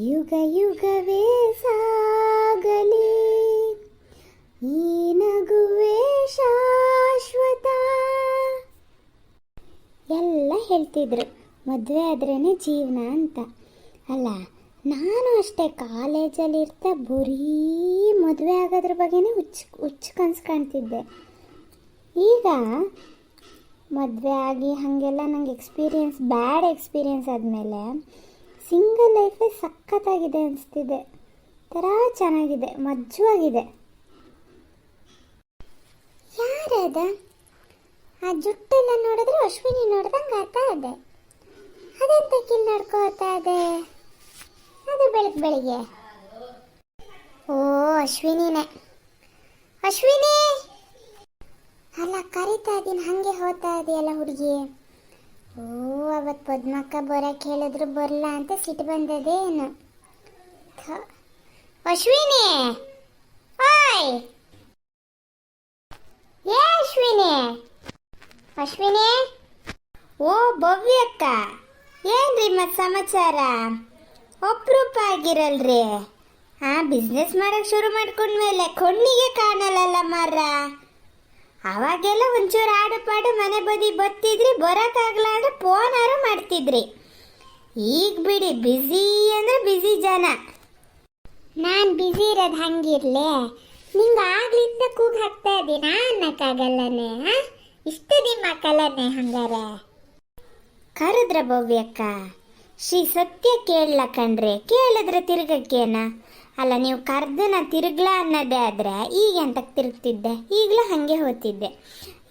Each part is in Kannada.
ಯುಗ ಯುಗವೇ ಸಾಗಲಿ. ಈ ನಗುವೆ ಶಾಶ್ವತ. ಎಲ್ಲ ಹೇಳ್ತಿದ್ರು, ಮದುವೆ ಆದ್ರೇ ಜೀವನ ಅಂತ. ಅಲ್ಲ, ನಾನು ಅಷ್ಟೇ ಕಾಲೇಜಲ್ಲಿ ಇರ್ತಾ ಬರೀ ಮದುವೆ ಆಗೋದ್ರ ಬಗ್ಗೆನೇ ಹುಚ್ಚು ಹುಚ್ಚು ಕನ್ಸು ಕಾಣ್ತಿದ್ದೆ. ಈಗ ಮದುವೆ ಆಗಿ ಹಾಗೆಲ್ಲ ನಂಗೆ ಎಕ್ಸ್ಪೀರಿಯನ್ಸ್ ಬ್ಯಾಡ್ ಎಕ್ಸ್ಪೀರಿಯನ್ಸ್ ಆದಮೇಲೆ ಸಿಂಗಲ್ ಲೈಫೇ ಸಖತ್ತಾಗಿದೆ ಅನಿಸ್ತಿದೆ. ಥರ ಚೆನ್ನಾಗಿದೆ ಮಜ್ಜುವಾಗಿದೆ ಯಾರದ ಆ ಜುಟ್ಟೆಲ್ಲ ನೋಡಿದ್ರೆ ಅಶ್ವಿನಿ ನೋಡ್ದಂಗೆ ಆಗ್ತಾ ಇದೆ. ಅದೆಂತ ಕಿಲ್ ನಡ್ಕೋತಾ ಇದೆ? ಅದು ಬೆಳಗ್ಗೆ ಬೆಳಿಗ್ಗೆ. ಓ, ಅಶ್ವಿನಿನೇ. ಅಶ್ವಿನಿ! ಅಲ್ಲ, ಕರಿತಾ ಇದ್ದೀನಿ, ಹಾಗೆ ಹೋಗ್ತಾ ಇದೆಯಲ್ಲ ಹುಡುಗಿ? ಓ ಅವತ್ತು ಪದ್ಮಕ್ಕ ಬರಕ್ಕೆ ಹೇಳಿದ್ರು ಬರಲ್ಲ ಅಂತ ಸಿಟ್ಟು ಬಂದದೇನು. ಅಶ್ವಿನಿ! ಓಯ್! ಏ, ಅಶ್ವಿನಿ! ಅಶ್ವಿನಿ! ಓ, ಭವ್ಯಕ್ಕ! ಏನ್ರಿ ಮತ್ ಸಮಾಚಾರ? ಅಪ್ರೂಪ ಆಗಿರಲ್ರಿ. ಹಾ ಬಿಸ್ನೆಸ್ ಮಾಡಕ್ ಶುರು ಮಾಡ್ಕೊಂಡ್ಮೇಲೆ ಕೊಣ್ಣಿಗೆ ಕಾಣಲ್ಲಲ್ಲ ಮಾರ ಅವಾಗೆಲ್ಲ ಒಂಚೂರು ಆಡು ಪಾಡು ಮನೆ ಬದಿ ಬತ್ತಿದ್ರಿ ಬರೋಕ್ಕಾಗಲ್ಲ ಅಂದ್ರೆ ಫೋನಾರು ಮಾಡ್ತಿದ್ರಿ. ಈಗ ಬಿಡಿ ಬ್ಯುಸಿ ಅಂದ್ರೆ ಬ್ಯುಸಿ ಜನ. ನಾನು ಬ್ಯುಸಿ ಇರೋದು ಹಂಗಿರ್ಲೆ? ನಿಂಗೆ ಆಗ್ಲಿಂದ ಕೂಗ್ ಹಾಕ್ತಾ ಇದ್ದೀನಿ ಅನ್ನಕ್ಕಾಗಲ್ಲನೆ ಇಷ್ಟು ನಿಮ್ಮ ಕಲನೆ ಹಂಗಾರೆ? ಕರೆದ್ರ ಭವ್ಯಕ್ಕ ಶ್ರೀ ಸತ್ಯ ಕೇಳಲ್ಲ ಕಣ್ರಿ ಕೇಳಿದ್ರೆ ತಿರ್ಗಕ್ಕೇನ? ಅಲ್ಲ, ನೀವು ಕರ್ದನ ತಿರುಗ್ಲ ಅನ್ನೋದೇ ಆದರೆ ಈಗ ಎಂತಕ್ಕೆ ತಿರುಗ್ತಿದ್ದೆ. ಈಗಲೂ ಹಾಗೆ ಹೋಗ್ತಿದ್ದೆ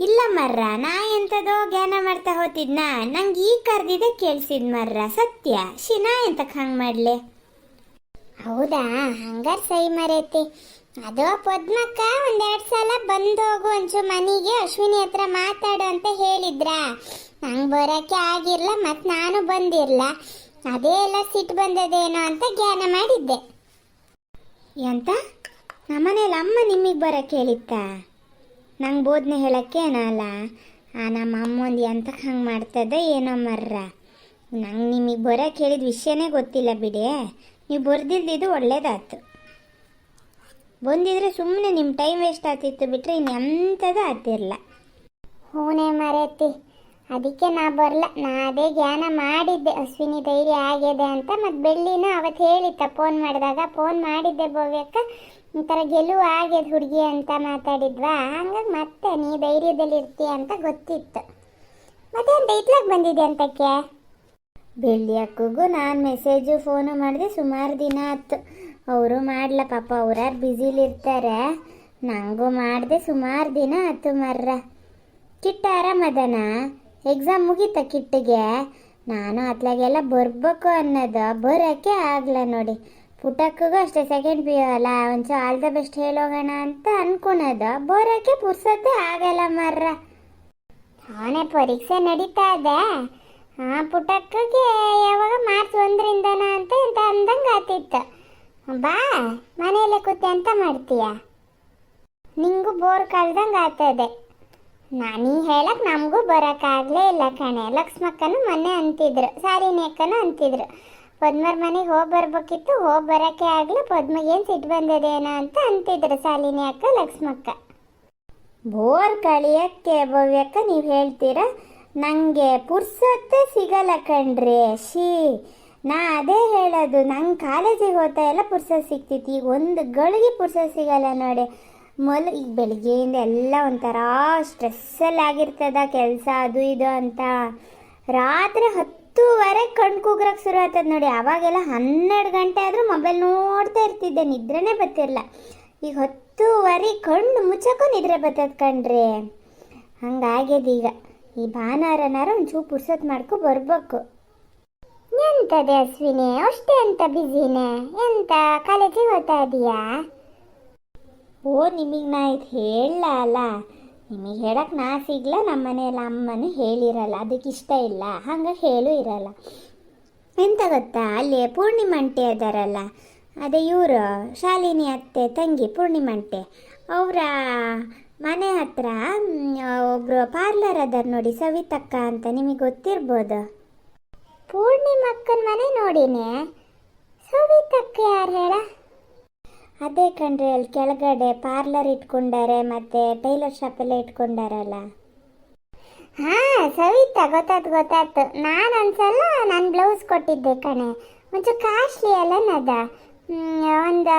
ಇಲ್ಲ ಮರ್ರ, ನಾ ಎಂಥದೋ ಜ್ಞಾನ ಮಾಡ್ತಾ ಹೋತಿದ್ನ? ನಂಗೆ ಈಗ ಕರ್ದಿದೆ ಕೇಳಿಸಿದ್ ಮರ್ರ. ಸತ್ಯ ಶಿ ನಾ ಎಂತಕ್ಕೆ ಹಂಗೆ ಮಾಡಲಿ? ಹೌದಾ, ಹಂಗಾರೆ ಸೈ ಮರೈತಿ. ಅದು ಪದ್ಮಕ್ಕ ಒಂದೆರಡು ಸಲ ಬಂದು ಹೋಗು ಒಂಚೂರು ಮನೆಗೆ ಅಶ್ವಿನಿ ಹತ್ರ ಮಾತಾಡು ಅಂತ ಹೇಳಿದ್ರ? ನಂಗೆ ಬರೋಕ್ಕೆ ಆಗಿರಲ್ಲ ಮತ್ತು ನಾನು ಬಂದಿರಲ್ಲ ಅದೇ ಎಲ್ಲ ಸಿಟ್ಟು ಬಂದದೇನೋ ಅಂತ ಜ್ಞಾನ ಮಾಡಿದ್ದೆ. ಎಂತ? ನಮ್ಮನೇಲಿ ಅಮ್ಮ ನಿಮಗೆ ಬರೋಕ್ಕೆ ಹೇಳಿತ್ತ ನಂಗೆ ಬೋಧನೆ ಹೇಳಕ್ಕೆ ಏನಲ್ಲ ಆ, ನಮ್ಮ ಅಮ್ಮಂದು ಎಂತ ಹಂಗೆ ಮಾಡ್ತದ ಏನೋ ಮರ್ರ. ನಂಗೆ ನಿಮಗೆ ಬರೋಕ್ಕೆ ಹೇಳಿದ ವಿಷಯನೇ ಗೊತ್ತಿಲ್ಲ ಬಿಡಿ. ನೀವು ಬರ್ದಿಲ್ದಿದ್ದು ಒಳ್ಳೇದಾಯ್ತು ಬಂದಿದ್ರೆ ಸುಮ್ಮನೆ ನಿಮ್ಮ ಟೈಮ್ ವೇಸ್ಟ್ ಆಗ್ತಿತ್ತು ಬಿಟ್ಟರೆ ಇನ್ನೆಂಥದ್ದು ಆಗ್ತಿರಲ್ಲ ಹೂನೇ ಮರೆತಿ ಅದಕ್ಕೆ ನಾ ಬರಲ್ಲ ನಾ ಅದೇ ಜ್ಞಾನ ಮಾಡಿದ್ದೆ. ಅಶ್ವಿನಿ ಧೈರ್ಯ ಆಗಿದೆ ಅಂತ ಮತ್ತು ಬೆಳ್ಳಿನ ಅವತ್ತು ಹೇಳಿತ್ತ. ಫೋನ್ ಮಾಡಿದಾಗ ಫೋನ್ ಮಾಡಿದ್ದೆ ಭವ್ಯಕ್ಕ. ಒಂಥರ ಗೆಲುವು ಆಗ್ಯದ ಹುಡುಗಿ ಅಂತ ಮಾತಾಡಿದ್ವಾ. ಹಂಗಾಗಿ ಮತ್ತೆ ನೀ ಧೈರ್ಯದಲ್ಲಿ ಇರ್ತೀಯ ಅಂತ ಗೊತ್ತಿತ್ತು. ಮತ್ತೆ ಅಂತ ಇತ್ಲಾಗ ಬಂದಿದೆ ಅಂತಕ್ಕೆ ಬೆಳ್ಳಿ ಅಕ್ಕಗೂ ನಾನು ಮೆಸೇಜು ಫೋನು ಮಾಡಿದೆ. ಸುಮಾರು ದಿನ ಆಯ್ತು. ಅವರು ಮಾಡಲ ಪಾಪ. ಅವ್ರಾರು ಬ್ಯುಸಿಲಿರ್ತಾರೆ ನನಗೂ ಮಾಡಿದೆ. ಸುಮಾರು ದಿನ ಆಯ್ತು ಮರ್ರ. ಕಿಟ್ಟ ಆರಾಮದನ ಎಕ್ಸಾಮ್ ಮುಗೀತ ಕಿಟ್ಟಿಗೆ? ನಾನು ಅತ್ಲಾಗೆಲ್ಲ ಬರ್ಬೇಕು ಅನ್ನೋದು. ಬರೋಕ್ಕೆ ಆಗಲ್ಲ ನೋಡಿ. ಪುಟಕ್ಕಗೂ ಅಷ್ಟೇ ಸೆಕೆಂಡ್ ಪಿ ಯು ಅಲ್ಲ. ಒಂದು ಆಲ್ ದ ಬೆಸ್ಟ್ ಹೇಳೋಗೋಣ ಅಂತ ಅನ್ಕೊಳೋದು ಬರೋಕ್ಕೆ ಪುರ್ಸತ್ತೆ ಆಗಲ್ಲ ಮರ್ರ. ಅವನೇ ಪರೀಕ್ಷೆ ನಡೀತಾ ಇದೆ. ಆ ಪುಟಕ್ಕಗೆ ಯಾವಾಗ ಮಾರ್ಚ್ ಒಂದರಿಂದನ ಅಂತ ಎಂತ ಅಂದಂಗೆ ಆತಿತ್ತು. ಬಾ, ಮನೆಯಲ್ಲೇ ಕೂತೆ ಅಂತ ಮಾಡ್ತೀಯ? ನಿಂಗೂ ಬೋರ್ ಕಳ್ದಂಗೆ ಆಗ್ತದೆ. ನಾನು ಹೇಳಕ್ ನಮಗೂ ಬರೋಕ್ಕಾಗಲೇ ಇಲ್ಲ ಕಣೆ. ಲಕ್ಷ್ಮಕ್ಕನೂ ಮೊನ್ನೆ ಅಂತಿದ್ರು ಸಾರಿನಿ ಅಕ್ಕನು ಅಂತಿದ್ರು. ಪದ್ಮರ ಮನೆಗೆ ಹೋಗಿ ಬರ್ಬೇಕಿತ್ತು, ಹೋಗಿ ಬರೋಕ್ಕೆ ಆಗಲಿ ಪದ್ಮಗೇನು ಸಿಟ್ಟು ಬಂದದೇನೋ ಅಂತ ಅಂತಿದ್ರು ಸಾಲಿನಿ ಅಕ್ಕ, ಲಕ್ಷ್ಮಕ್ಕ. ಬೋರ್ ಕಳಿಯಕ್ಕೆ ಭವ್ಯಕ್ಕ ನೀವು ಹೇಳ್ತೀರಾ? ನನಗೆ ಪುರ್ಸೊತ್ತೆ ಸಿಗಲ್ಲ ಕಣ್ರಿ ಶೀ ನಾ ಅದೇ ಹೇಳೋದು, ನಂಗೆ ಕಾಲೇಜಿಗೆ ಹೋಗ್ತಾ ಎಲ್ಲ ಪುರ್ಸೊತ್ತು ಸಿಗ್ತಿತ್ತು. ಈಗ ಒಂದು ಗಳಿಗೆ ಪುರ್ಸತ್ ಸಿಗಲ್ಲ ನೋಡಿ. ಮೊದಲು ಈಗ ಬೆಳಿಗ್ಗೆಯಿಂದ ಎಲ್ಲ ಒಂಥರ ಸ್ಟ್ರೆಸ್ಸಲ್ಲಿ ಆಗಿರ್ತದ ಕೆಲಸ, ಅದು ಇದು ಅಂತ. ರಾತ್ರಿ ಹತ್ತುವರೆ ಕಣ್ ಕೂಗ್ರಕ್ಕೆ ಶುರು ಆಗ್ತದೆ ನೋಡಿ. ಅವಾಗೆಲ್ಲ ಹನ್ನೆರಡು ಗಂಟೆ ಆದರೂ ಮೊಬೈಲ್ ನೋಡ್ತಾ ಇರ್ತಿದ್ದೆ, ನಿದ್ರೆನೇ ಬರ್ತಿರಲ್ಲ ಈಗ ಹತ್ತುವರೆ ಕಣ್ಣು ಮುಚ್ಚಕ್ಕೂ ನಿದ್ರೆ ಬರ್ತದ ಕಣ್ರಿ. ಹಂಗಾಗ್ಯದ ಈಗ. ಈ ಭಾನುವಾರನಾರ ಒಂಚೂರು ಪುರ್ಸತ್ ಮಾಡ್ಕೊ ಬರ್ಬೇಕು. ಎಂತದೆ ಅಶ್ವಿನಿ? ಅಷ್ಟೇ ಅಂತ ಬಿಸಿನೇ ಎಂತ ಕಾಲೇಜಿಗೆ ಹೋಗ್ತಾ ಇದೀಯಾ? ಓ, ನಿಮಗೆ ನಾ ಇದು ಹೇಳಲ್ಲ. ಅಲ್ಲ ನಿಮಗೆ ಹೇಳಕ್ಕೆ ನಾ ಸಿಗ್ಲ ನಮ್ಮ ಮನೆಯಲ್ಲಿ ಅಮ್ಮನೂ ಹೇಳಿರಲ್ಲ. ಅದಕ್ಕೆ ಇಷ್ಟ ಇಲ್ಲ. ಹಂಗೆ ಹೇಳು ಇರಲ್ಲ. ಎಂತ ಗೊತ್ತಾ? ಅಲ್ಲಿ ಪೂರ್ಣಿಮಂಟೆ ಅದಾರಲ್ಲ. ಅದೇ ಇವರು, ಶಾಲಿನಿ ಅತ್ತೆ, ತಂಗಿ ಪೂರ್ಣಿಮಂಟೆ. ಅವರ ಮನೆ ಹತ್ರ ಒಬ್ಬರು ಪಾರ್ಲರ್ ಅದಾರ ನೋಡಿ, ಸವಿತಕ್ಕ ಅಂತ ನಿಮಗೆ ಗೊತ್ತಿರ್ಬೋದು? ಪೂರ್ಣಿಮಕ್ಕನ ಮನೆ ನೋಡಿನೇ? ಸವಿತಕ್ಕ ಯಾರು ಹೇಳ? ಅದೇ ಕಣ್ರಿ, ಅಲ್ಲಿ ಕೆಳಗಡೆ ಪಾರ್ಲರ್ ಇಟ್ಕೊಂಡಾರೆ, ಮತ್ತೆ ಟೈಲರ್ ಶಾಪ್ ಎಲ್ಲ ಇಟ್ಕೊಂಡಾರಲ್ಲ? ಹಾ, ಸವಿತಾ, ಗೊತ್ತಾಯ್ತು ಗೊತ್ತಾಯ್ತು. ನಾನು ಒಂದ್ಸಲ ನಾನು ಬ್ಲೌಸ್ ಕೊಟ್ಟಿದ್ದೆ ಕಣೆ. ಒಂಚೂರು ಕಾಸ್ಟ್ಲಿ ಅಲ್ಲ ನದ ಒಂದು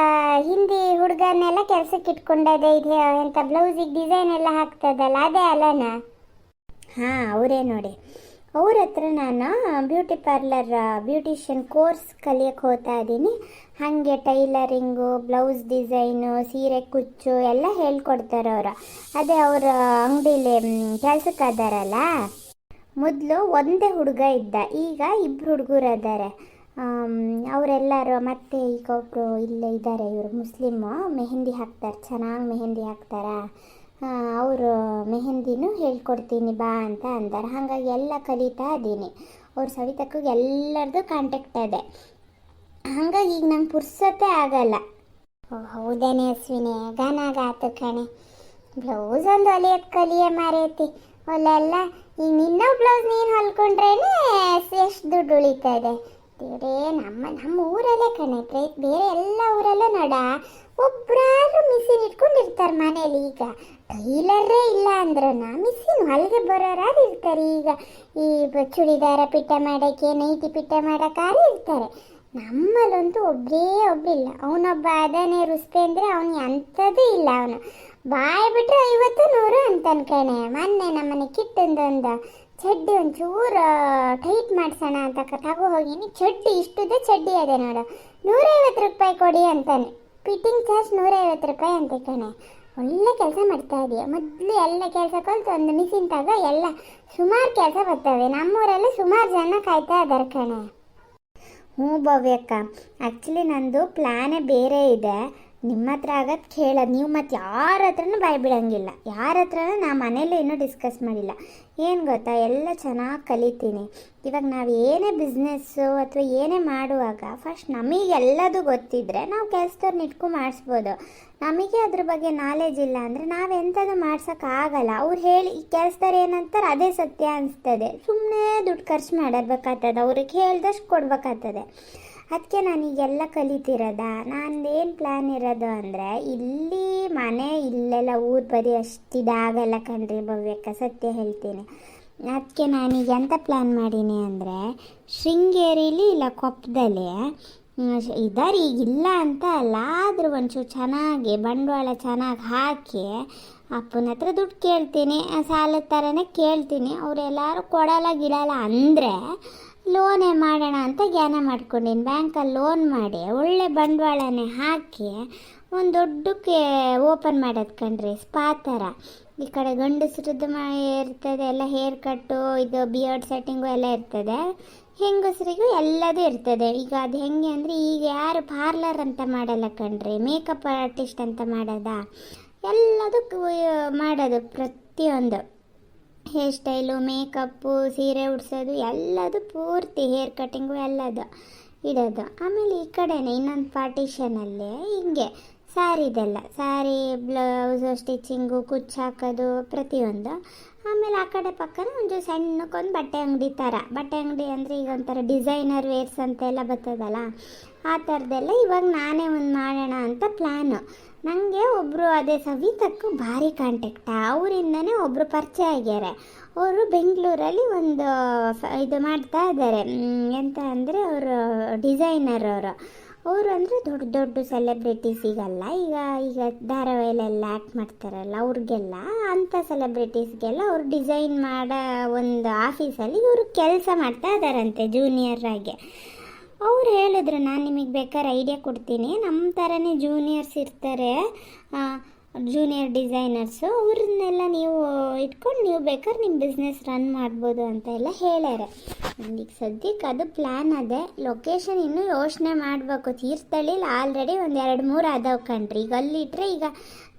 ಹಿಂದಿ ಹುಡುಗನೆಲ್ಲ ಕೆಲ್ಸಕ್ಕೆ ಇಟ್ಕೊಂಡದೆ ಇದೆ ಎಂತ ಬ್ಲೌಸಿಗೆ ಡಿಸೈನ್ ಎಲ್ಲ ಹಾಕ್ತದಲ್ಲ, ಅದೇ ಅಲ್ಲನ ಹಾಂ, ಅವರೇ ನೋಡಿ. ಅವ್ರ ಹತ್ರ ನಾನು ಬ್ಯೂಟಿ ಪಾರ್ಲರ್ ಬ್ಯೂಟಿಷಿಯನ್ ಕೋರ್ಸ್ ಕಲಿಯಕ್ಕೆ ಹೋಗ್ತಾ ಇದ್ದೀನಿ. ಹಾಗೆ ಟೈಲರಿಂಗು ಬ್ಲೌಸ್ ಡಿಸೈನು ಸೀರೆ ಕುಚ್ಚು ಎಲ್ಲ ಹೇಳ್ಕೊಡ್ತಾರೆ ಅವರು. ಅದೇ ಅವರ ಅಂಗಡೀಲಿ ಕೆಲ್ಸಕ್ಕೆ ಅದಾರಲ್ಲ ಮೊದಲು ಒಂದೇ ಹುಡುಗ ಇದ್ದ. ಈಗ ಇಬ್ಬರು ಹುಡುಗರು ಅದಾರೆ. ಅವರೆಲ್ಲರೂ ಮತ್ತೆ ಈಗ ಒಬ್ಬರು ಇಲ್ಲೇ ಇದ್ದಾರೆ ಇವರು, ಮುಸ್ಲಿಮು. ಮೆಹಂದಿ ಹಾಕ್ತಾರೆ. ಚೆನ್ನಾಗಿ ಮೆಹಂದಿ ಹಾಕ್ತಾರಾ? ಅವರು ಮೆಹಂದಿನೂ ಹೇಳ್ಕೊಡ್ತೀನಿ ಬಾ ಅಂತ ಅಂತಾರೆ ಹಾಗಾಗಿ ಎಲ್ಲ ಕಲಿತಾ ಇದ್ದೀನಿ. ಅವ್ರು ಸವಿತಕ್ಕಗೆ ಎಲ್ಲರದು ಕಾಂಟ್ಯಾಕ್ಟ್ ಇದೆ ಹಾಗಾಗಿ ಈಗ ನಂಗೆ ಪುರ್ಸತ್ತೆ ಆಗಲ್ಲ. ಓ, ಹೌದೇನೆ ಅಶ್ವಿನಿ ಗಾನಾಗಾತು ಕಣೆ. ಬ್ಲೌಸ್ ಒಂದು ಹೊಲಿಯೋದು ಕಲಿಯ ಮಾರೈತಿ. ಹೊಲೆಲ್ಲ ಈಗ ನಿನ್ನ ಬ್ಲೌಸ್ ನೀನು ಹೊಲ್ಕೊಂಡ್ರೇನೆ ಎಷ್ಟು ದುಡ್ಡು ಉಳಿತಾ ಇದೆ ದೇವ್ರೇ ನಮ್ಮ ನಮ್ಮ ಊರಲ್ಲೇ ಕಣೆ ಬೇರೆ ಎಲ್ಲ ಊರಲ್ಲೂ ನೋಡ ಒಬ್ಬರಾದ್ರೂ ಮಿಷಿನ್ ಇಟ್ಕೊಂಡಿರ್ತಾರೆ ಮನೇಲಿ ಈಗ. ಟೈಲರೇ ಇಲ್ಲ ಅಂದ್ರೂ ಮಿಷಿನ್ ಹೊಲಿಗೆ ಬರೋರಾರು ಇರ್ತಾರೆ ಈಗ. ಈ ಚೂಡಿದಾರ ಪಿಟ್ಟ ಮಾಡೋಕ್ಕೆ, ನೈಟಿ ಪಿಟ್ಟ ಮಾಡೋಕ್ಕಾರು ಇರ್ತಾರೆ. ನಮ್ಮಲ್ಲಂತೂ ಒಬ್ಬರೇ ಒಬ್ಬಿಲ್ಲ ಅವನೊಬ್ಬ ಅದಾನೆ ರುಸ್ತೆ ಅಂದರೆ ಅವನಿಗೆ ಅಂಥದ್ದು ಇಲ್ಲ ಅವನು. ಬಾಯ್ ಬಿಟ್ಟರೆ ಐವತ್ತು ನೂರು ಅಂತನ್ಕಣೆ ಮೊನ್ನೆ ನಮ್ಮನೆ ಕಿಟ್ಟೊಂದೊಂದು ಚಡ್ಡಿ ಒಂಚೂರು ಟೈಟ್ ಮಾಡ್ಸೋಣ ಅಂತ ತಗೊ ಹೋಗಿನಿ ಚಡ್ಡಿ ಇಷ್ಟುದ ಚಡ್ಡಿ ಅದೇ ನೋಡು. ನೂರೈವತ್ತು ರೂಪಾಯಿ ಕೊಡಿ ಅಂತಾನೆ. ಫಿಟ್ಟಿಂಗ್ ಚಾರ್ಜ್ ನೂರೈವತ್ತು ರೂಪಾಯಿ ಅಂತ ಕಣೆ. ಒಳ್ಳೆ ಕೆಲಸ ಮಾಡ್ತಾ ಇದೆಯಾ. ಮೊದಲು ಎಲ್ಲ ಕೆಲಸ ಕಲ್ತು ಒಂದು ಮಿಷಿನ್ ತಗೋ, ಎಲ್ಲ ಸುಮಾರು ಕೆಲಸ ಬರ್ತವೆ. ನಮ್ಮೂರಲ್ಲಿ ಸುಮಾರು ಜನ ಕಾಯ್ತಾ ಇದ್ದಾರೆ ಕಣೆ. ಹ್ಞೂ ಭವ್ಯಕ್ಕ. ಆ್ಯಕ್ಚುಲಿ ನಂದು ಪ್ಲ್ಯಾನೇ ಬೇರೆ ಇದೆ. ನಿಮ್ಮ ಹತ್ರ ಆಗತ್ತೆ ಕೇಳೋದು ನೀವು ಮತ್ತು ಯಾರ ಹತ್ರನೂ ಭಯ ಬಿಡೋಂಗಿಲ್ಲ ಯಾರ ಹತ್ರನೂ ನಾ ಮನೇಲಿ ಇನ್ನೂ ಡಿಸ್ಕಸ್ ಮಾಡಿಲ್ಲ. ಏನು ಗೊತ್ತಾ, ಎಲ್ಲ ಚೆನ್ನಾಗಿ ಕಲಿತೀನಿ. ಇವಾಗ ನಾವು ಏನೇ ಬಿಸ್ನೆಸ್ಸು ಅಥವಾ ಏನೇ ಮಾಡುವಾಗ ಫಸ್ಟ್ ನಮಗೆಲ್ಲದು ಗೊತ್ತಿದ್ದರೆ ನಾವು ಕೆಲಸದವ್ರನ್ನ ಇಟ್ಕೊ ಮಾಡಿಸ್ಬೋದು. ನಮಗೆ ಅದ್ರ ಬಗ್ಗೆ ನಾಲೆಜ್ ಇಲ್ಲ ಅಂದರೆ ನಾವು ಎಂಥದ್ದು ಮಾಡ್ಸೋಕ್ಕಾಗಲ್ಲ ಅವ್ರು ಹೇಳಿ, ಈ ಕೆಲಸದವ್ರು ಏನಂತಾರೆ ಅದೇ ಸತ್ಯ ಅನಿಸ್ತದೆ. ಸುಮ್ಮನೆ ದುಡ್ಡು ಖರ್ಚು ಮಾಡಬೇಕಾಗ್ತದೆ. ಅವ್ರಿಗೆ ಹೇಳ್ದಷ್ಟು ಕೊಡ್ಬೇಕಾಗ್ತದೆ. ಅದಕ್ಕೆ ನಾನೀಗೆಲ್ಲ ಕಲಿತಿರೋದ? ನಂದೇನು ಪ್ಲ್ಯಾನ್ ಇರೋದು ಅಂದರೆ ಇಲ್ಲಿ ಮನೆ ಇಲ್ಲೆಲ್ಲ ಊರು ಬದಿ ಅಷ್ಟು ಇದಾಗಲ್ಲ ಕಣ್ರಿ ಭವ್ಯಕ್ಕ ಸತ್ಯ ಹೇಳ್ತೀನಿ. ಅದಕ್ಕೆ ನಾನೀಗ ಎಂತ ಪ್ಲ್ಯಾನ್ ಮಾಡೀನಿ ಅಂದರೆ ಶೃಂಗೇರಿಲಿ ಇಲ್ಲ ಕೊಪ್ಪದಲ್ಲಿ ಇದಾರೆ, ಇಲ್ಲ ಅಂತ ಅಲ್ಲ, ಆದರೂ ಒಂಚೂರು ಚೆನ್ನಾಗಿ, ಬಂಡವಾಳ ಚೆನ್ನಾಗಿ ಹಾಕಿ ಅಪ್ಪನ ಹತ್ರ ದುಡ್ಡು ಕೇಳ್ತೀನಿ, ಸಾಲದ ಥರನೇ ಕೇಳ್ತೀನಿ. ಅವರೆಲ್ಲರೂ ಕೊಡಲ್ಲ ಗಿಡಲ್ಲ ಅಂದರೆ ಲೋನೇ ಮಾಡೋಣ ಅಂತ ಜ್ಞಾನ ಮಾಡ್ಕೊಂಡಿನಿ. ಬ್ಯಾಂಕಲ್ಲಿ ಲೋನ್ ಮಾಡಿ, ಒಳ್ಳೆ ಬಂಡವಾಳನೇ ಹಾಕಿ, ಒಂದು ದೊಡ್ಡಕ್ಕೆ ಓಪನ್ ಮಾಡೋದು ಕಣ್ರಿ ಸ್ಪಾ ಥರ ಈ ಕಡೆ ಗಂಡಸ್ರದ್ದು ಇರ್ತದೆ, ಎಲ್ಲ ಹೇರ್ ಕಟ್ಟು ಇದು ಬಿಯರ್ಡ್ ಸೆಟ್ಟಿಂಗು ಎಲ್ಲ ಇರ್ತದೆ. ಹೆಂಗಸರಿಗೂ ಎಲ್ಲದೂ ಇರ್ತದೆ. ಈಗ ಅದು ಹೆಂಗೆ ಅಂದರೆ, ಈಗ ಯಾರು ಪಾರ್ಲರ್ ಅಂತ ಮಾಡಲ್ಲ ಕಣ್ರಿ ಮೇಕಪ್ ಆರ್ಟಿಸ್ಟ್ ಅಂತ ಮಾಡೋದಾ? ಎಲ್ಲದಕ್ಕೂ ಮಾಡೋದು ಪ್ರತಿಯೊಂದು. ಹೇರ್ ಸ್ಟೈಲು, ಮೇಕಪ್ಪು, ಸೀರೆ ಉಡ್ಸೋದು, ಎಲ್ಲದು ಪೂರ್ತಿ ಹೇರ್ ಕಟಿಂಗು ಎಲ್ಲದು ಇಡೋದು ಆಮೇಲೆ ಈ ಕಡೆನೇ ಇನ್ನೊಂದು ಪಾರ್ಟಿಷನಲ್ಲಿ ಹಿಂಗೆ ಸ್ಯಾರಿದೆಲ್ಲ ಸ್ಯಾರಿ ಬ್ಲೌಸು, ಸ್ಟಿಚಿಂಗು, ಕುಚ್ಚು ಹಾಕೋದು, ಪ್ರತಿಯೊಂದು. ಆಮೇಲೆ ಆ ಕಡೆ ಪಕ್ಕನ ಒಂದು ಸಣ್ಣಕ್ಕೊಂದು ಬಟ್ಟೆ ಅಂಗಡಿ ಥರ. ಬಟ್ಟೆ ಅಂಗಡಿ ಅಂದರೆ ಈಗ ಒಂಥರ ಡಿಸೈನರ್ ವೇರ್ಸ್ ಅಂತೆಲ್ಲ ಬರ್ತದಲ್ಲ, ಆ ಥರದ್ದೆಲ್ಲ ಇವಾಗ ನಾನೇ ಒಂದು ಮಾಡೋಣ ಅಂತ ಪ್ಲ್ಯಾನು ನನಗೆ ಒಬ್ಬರು ಅದೇ ಸವಿತಕ್ಕೂ ಭಾರಿ ಕಾಂಟ್ಯಾಕ್ಟ ಅವರಿಂದನೇ ಒಬ್ಬರು ಪರಿಚಯ ಆಗ್ಯಾರೆ. ಅವರು ಬೆಂಗಳೂರಲ್ಲಿ ಒಂದು ಇದು ಮಾಡ್ತಾ ಇದ್ದಾರೆ ಎಂತ ಅಂದರೆ ಅವರು ಡಿಸೈನರ್ ಅವರು. ಅವರು ಅಂದರೆ ದೊಡ್ಡ ದೊಡ್ಡ ಸೆಲೆಬ್ರಿಟೀಸಿಗೆಲ್ಲ ಈಗ ಈಗ ಧಾರಾವಾಹಿಲೆಲ್ಲ ಆ್ಯಕ್ಟ್ ಮಾಡ್ತಾರಲ್ಲ ಅವ್ರಿಗೆಲ್ಲ ಅಂಥ ಸೆಲೆಬ್ರಿಟೀಸ್ಗೆಲ್ಲ ಅವರು ಡಿಸೈನ್ ಮಾಡೋ ಒಂದು ಆಫೀಸಲ್ಲಿ ಇವರು ಕೆಲಸ ಮಾಡ್ತಾ ಇದ್ದಾರಂತೆ ಜೂನಿಯರ್ ಆಗಿ. ಅವ್ರು ಹೇಳಿದ್ರು, ನಾನು ನಿಮಗೆ ಬೇಕಾದ್ರೆ ಐಡಿಯಾ ಕೊಡ್ತೀನಿ. ನಮ್ಮ ಥರನೇ ಜೂನಿಯರ್ಸ್ ಇರ್ತಾರೆ ಜೂನಿಯರ್ ಡಿಸೈನರ್ಸು ಅವ್ರನ್ನೆಲ್ಲ ನೀವು ಇಟ್ಕೊಂಡು ನೀವು ಬೇಕಾದ್ರೆ ನಿಮ್ಮ ಬಿಸ್ನೆಸ್ ರನ್ ಮಾಡ್ಬೋದು ಅಂತ ಎಲ್ಲ ಹೇಳ್ಯಾರೆ. ನನಗೆ ಸದ್ಯಕ್ಕೆ ಅದು ಪ್ಲ್ಯಾನ್ ಅದೇ. ಲೊಕೇಶನ್ ಇನ್ನೂ ಯೋಚನೆ ಮಾಡಬೇಕು. ತೀರ್ಥಳ್ಳಿಲಿ ಆಲ್ರೆಡಿ ಒಂದು ಎರಡು ಮೂರು ಅದಾವೆ ಕಣ್ರಿ. ಈಗ ಅಲ್ಲಿಟ್ಟರೆ ಈಗ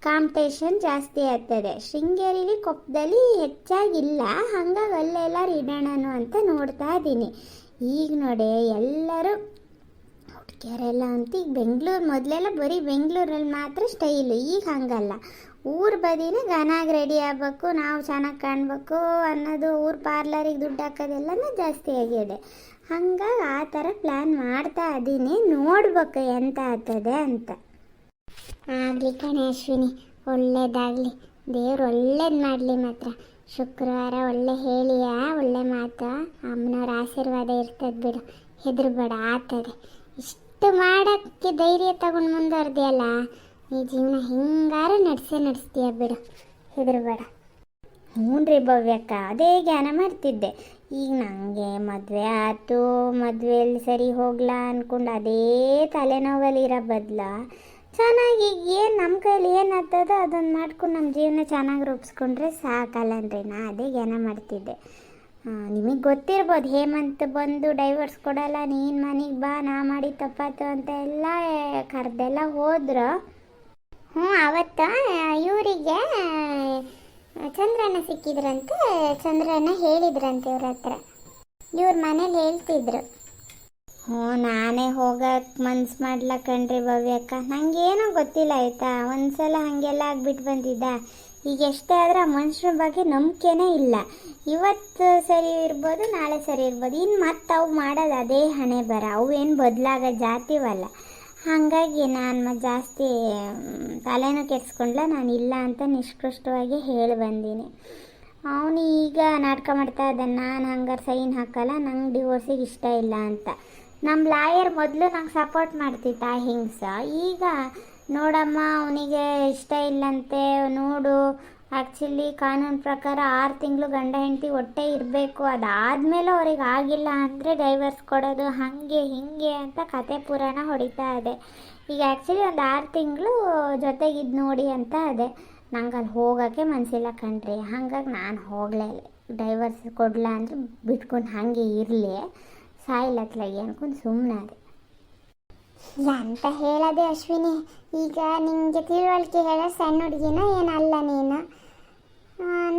ಕಾಂಪಿಟೇಷನ್ ಜಾಸ್ತಿ ಆಗ್ತದೆ. ಶೃಂಗೇರಿಲಿ ಕೊಪ್ಪದಲ್ಲಿ ಹೆಚ್ಚಾಗಿಲ್ಲ ಹಂಗಾಗಿ ಅಲ್ಲೆಲ್ಲರೂ ಇಡೋಣನು ಅಂತ ನೋಡ್ತಾ ಇದ್ದೀನಿ ಈಗ ನೋಡಿ, ಎಲ್ಲರೂ ಹುಡುಗಿಯರೆಲ್ಲ ಅಂತ ಈಗ ಬೆಂಗಳೂರು ಮೊದಲೆಲ್ಲ ಬರೀ ಬೆಂಗಳೂರಲ್ಲಿ ಮಾತ್ರ ಸ್ಟೈಲು ಈಗ ಹಂಗಲ್ಲ. ಊರ ಬದಿನೇ ಘನಾಗಿ ರೆಡಿ ಆಗಬೇಕು, ನಾವು ಚೆನ್ನಾಗಿ ಕಾಣಬೇಕು ಅನ್ನೋದು ಊರ ಪಾರ್ಲರಿಗೆ ದುಡ್ಡು ಹಾಕೋದೆಲ್ಲನೂ ಜಾಸ್ತಿ ಆಗಿದೆ. ಹಂಗಾಗಿ ಆ ಥರ ಪ್ಲ್ಯಾನ್ ಮಾಡ್ತಾ ಇದ್ದೀನಿ ನೋಡ್ಬೇಕು ಎಂತ ಆಗ್ತದೆ ಅಂತ. ಆಗಲಿ ಕಣೆ ಅಶ್ವಿನಿ, ಒಳ್ಳೇದಾಗಲಿ. ದೇವ್ರು ಒಳ್ಳೇದು ಮಾಡಲಿ ಮಾತ್ರ. ಶುಕ್ರವಾರ ಒಳ್ಳೆ ಹೇಳಿಯ? ಒಳ್ಳೆ ಮಾತು? ಅಮ್ಮನವ್ರ ಆಶೀರ್ವಾದ ಇರ್ತದೆ ಬಿಡು. ಹೆದರ್ಬೇಡ, ಆತದೆ. ಇಷ್ಟು ಮಾಡೋಕ್ಕೆ ಧೈರ್ಯ ತಗೊಂಡು ಮುಂದುವರೆದಿಯಲ್ಲ? ಈ ಜೀವನ ಹಿಂಗಾರ ನಡೆಸೇ ನಡೆಸ್ತೀಯ ಬಿಡು. ಹೆದರ್ಬೇಡ. ಹ್ಞೂ ರೀ ಭವ್ಯಕ್ಕ, ಅದೇ ಜ್ಞಾನ ಮಾಡ್ತಿದ್ದೆ ಈಗ ನನಗೆ ಮದುವೆ ಆಯಿತು. ಮದುವೆಯಲ್ಲಿ ಸರಿ ಹೋಗ್ಲಾ ಅಂದ್ಕೊಂಡು ಅದೇ ತಲೆನೋವಲ್ಲಿರೋ ಬದಲ. ಚೆನ್ನಾಗಿ ಏನು ನಮ್ಮ ಕೈಯಲ್ಲಿ ಏನು ಆಗ್ತದೋ ಅದನ್ನು ಮಾಡ್ಕೊಂಡು ನಮ್ಮ ಜೀವನ ಚೆನ್ನಾಗಿ ರೂಪಿಸ್ಕೊಂಡ್ರೆ ಸಾಕಲ್ಲನ್ರಿ ನಾ ಅದೇ ಜ್ಞಾನ ಮಾಡ್ತಿದ್ದೆ. ನಿಮಗೆ ಗೊತ್ತಿರ್ಬೋದು, ಹೇಮಂತ್ ಬಂದು ಡೈವರ್ಸ್ ಕೊಡಲ್ಲ, ನೀನು ಮನೆಗೆ ಬಾ, ನಾ ಮಾಡಿ ತಪ್ಪಾತು ಅಂತ ಎಲ್ಲ ಕರೆದೆಲ್ಲ ಹೋದ್ರು. ಹ್ಞೂ ಅವತ್ತು ಇವರಿಗೆ ಚಂದ್ರನ ಸಿಕ್ಕಿದ್ರಂತೆ ಚಂದ್ರನ ಹೇಳಿದ್ರಂತೆ ಇವ್ರ ಹತ್ರ. ಇವ್ರ ಮನೇಲಿ ಹೇಳ್ತಿದ್ರು. ಹ್ಞೂ, ನಾನೇ ಹೋಗಕ್ಕೆ ಮನ್ಸು ಮಾಡ್ಲ ಕಣ್ರಿ ಭವ್ಯಕ್ಕ ಏನೋ ಗೊತ್ತಿಲ್ಲ ಆಯ್ತಾ? ಒಂದ್ಸಲ ಹಾಗೆಲ್ಲ ಆಗ್ಬಿಟ್ಟು ಬಂದಿದ್ದ. ಈಗ ಎಷ್ಟೇ ಆದ್ರೆ ಆ ಮನುಷ್ಯನ ಬಗ್ಗೆ ನಂಬಿಕೆನೇ ಇಲ್ಲ. ಇವತ್ತು ಸರಿ ಇರ್ಬೋದು, ನಾಳೆ ಸರಿ ಇರ್ಬೋದು. ಇನ್ನು ಮತ್ತೆ ಅವು ಮಾಡೋದು ಅದೇ ಹಣೆ ಬರ. ಅವು ಏನು ಬದಲಾಗೋ ಜಾತಿವಲ್ಲ ಹಾಗಾಗಿ ನಾನು ಜಾಸ್ತಿ ತಲೆನೂ ಕೆಡ್ಸ್ಕೊಂಡ್ಲ, ನಾನು ಇಲ್ಲ ಅಂತ ನಿಷ್ಕೃಷ್ಟವಾಗಿ ಹೇಳಿ ಬಂದೀನಿ. ಅವನು ಈಗ ನಾಟಕ ಮಾಡ್ತಾ ಇದ್ದಾನೆ. ನಾನು ಹಂಗಾರೆ ಸೈನ್ ಹಾಕಲ್ಲ, ನಂಗೆ ಡಿವೋರ್ಸಿಗೆ ಇಷ್ಟ ಇಲ್ಲ ಅಂತ. ನಮ್ಮ ಲಾಯರ್ ಮೊದಲು ನಂಗೆ ಸಪೋರ್ಟ್ ಮಾಡ್ತಿದ್ದ ಹಿಂಗ್ಸ. ಈಗ ನೋಡಮ್ಮ, ಅವನಿಗೆ ಇಷ್ಟ ಇಲ್ಲಂತೆ, ನೋಡು. ಆ್ಯಕ್ಚುಲಿ ಕಾನೂನು ಪ್ರಕಾರ ಆರು ತಿಂಗಳು ಗಂಡ ಹೆಂಡತಿ ಒಟ್ಟೆ ಇರಬೇಕು. ಅದಾದಮೇಲೆ ಅವ್ರಿಗೆ ಆಗಿಲ್ಲ ಅಂದರೆ ಡೈವರ್ಸ್ ಕೊಡೋದು, ಹಾಗೆ, ಹೀಗೆ ಅಂತ ಕತೆ ಪುರಾಣ ಹೊಡಿತಾ ಇದೆ. ಈಗ ಆ್ಯಕ್ಚುಲಿ ಒಂದು ಆರು ತಿಂಗಳು ಜೊತೆಗಿದ್ದು ನೋಡಿ ಅಂತ ಇದೆ. ನಂಗೆ ಅಲ್ಲಿ ಹೋಗೋಕ್ಕೆ ಮನಸ್ಸಿಲ್ಲ ಕಣ್ರಿ. ಹಾಗಾಗಿ ನಾನು ಹೋಗಲೇ ಡೈವರ್ಸ್ ಕೊಡಲ ಅಂದರೆ ಬಿಟ್ಕೊಂಡು ಹಾಗೆ ಇರಲಿ. ಸಾಯಿಲತ್ಲಾಗಿ ಅನ್ಕೊಂಡು ಸುಮ್ಮನೆ ಎಂತ ಹೇಳದೆ ಅಶ್ವಿನಿ, ಈಗ ನಿಮಗೆ ತಿಳುವಳಿಕೆ ಹೇಳ ಸಣ್ಣ ಹುಡುಗಿನ ಏನಲ್ಲ ನೀನು?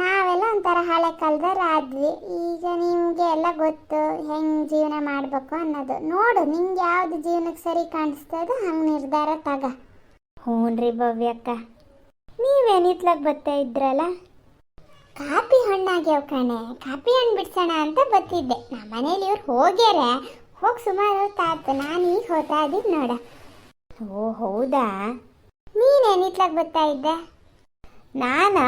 ನಾವೆಲ್ಲ ಒಂಥರ ಹಳೆ ಕಾಲದವ್ರು ಆದ್ವಿ. ಈಗ ನಿಮಗೆ ಎಲ್ಲ ಗೊತ್ತು, ಹೆಂಗೆ ಜೀವನ ಮಾಡಬೇಕು ಅನ್ನೋದು. ನೋಡು, ನಿಂಗೆ ಯಾವ್ದು ಜೀವನಕ್ಕೆ ಸರಿ ಕಾಣಿಸ್ತದೋ ಹಂಗೆ ನಿರ್ಧಾರ ತಗ. ಹ್ಞೂ ರೀ ಭವ್ಯಕ್ಕ ನೀವೇನಿತ್ಲಾಗ ಬರ್ತಾ ಇದ್ರಲ್ಲ? ಕಾಪಿ ಹಣ್ಣಾಗ್ಯಾವ ಕಣೆ. ಕಾಪಿ ಹಣ್ಣು ಬಿಡ್ಸೋಣ ಅಂತ ಬತ್ತಿದ್ದೆ. ನಮ್ಮ ಮನೇಲಿ ಇವ್ರು ಹೋಗ್ಯಾರ. ಹೋಗಿ ಸುಮಾರು ಹೊತ್ತಾಯ್ತು ನಾನು ಈಗ ಹೋಗ್ತಾ ಇದ್ದೀನಿ ನೋಡ. ಓ, ಹೌದಾ? ನೀನೇನಿತ್ಲಾಗ ಬರ್ತಾ ಇದ್ದೆ? ನಾನಾ?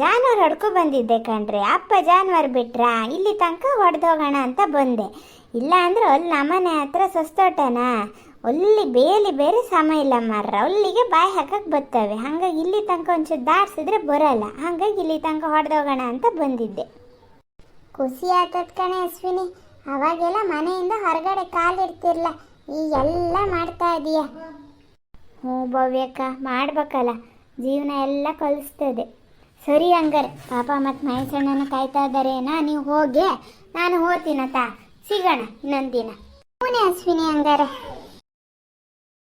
ಜಾನುವಾರು ಹೊಡ್ಕೊ ಬಂದಿದ್ದೆ ಕಣ್ರಿ. ಅಪ್ಪ ಜಾನುವಾರು ಬಿಟ್ರಾ? ಇಲ್ಲಿ ತನಕ ಹೊಡೆದೋಗೋಣ ಅಂತ ಬಂದೆ. ಇಲ್ಲ ಅಂದ್ರೆ ಅಲ್ಲಿ ನಮ್ಮನೆ ಹತ್ರ ಸಸ್ತೋಟನ? ಅಲ್ಲಿ ಬೇಲಿ ಬೇರೆ ಸಮ ಇಲ್ಲ ಮಾರ್ರ. ಅಲ್ಲಿಗೆ ಬಾಯಿ ಹಾಕಕ್ಕೆ ಬರ್ತವೆ. ಹಾಗಾಗಿ ಇಲ್ಲಿ ತನಕ ಒಂಚೂರು ದಾಟ್ಸಿದ್ರೆ ಬರಲ್ಲ. ಹಾಗಾಗಿ ಇಲ್ಲಿ ತನಕ ಹೊಡೆದೋಗೋಣ ಅಂತ ಬಂದಿದ್ದೆ. ಖುಷಿ ಆಗ್ತದ ಕಣೆ ಅಶ್ವಿನಿ. ಅವಾಗೆಲ್ಲ ಮನೆಯಿಂದ ಹೊರಗಡೆ ಕಾಲಿಡ್ತಿರ್ಲ ಈ ಎಲ್ಲ ಮಾಡ್ತಾ ಇದೀಯ. ಹ್ಞೂ ಭವ್ಯಕ್ಕ ಮಾಡ್ಬೇಕಲ್ಲ. ಜೀವನ ಎಲ್ಲ ಕಲಿಸ್ತದೆ. ಸರಿ ಹಂಗಾರೆ. ಪಾಪ ಮತ್ತು ಮಹೇಶಣ್ಣನ ಕಾಯ್ತಾ ಇದ್ದಾರೇನಾ, ನೀವು ಹೋಗಿ, ನಾನು ಹೋಗ್ತೀನತ್ತ ಸಿಗೋಣ ಇನ್ನೊಂದು ದಿನ. ಹ್ಞೂ ಅಶ್ವಿನಿ ಹಂಗಾರೆ.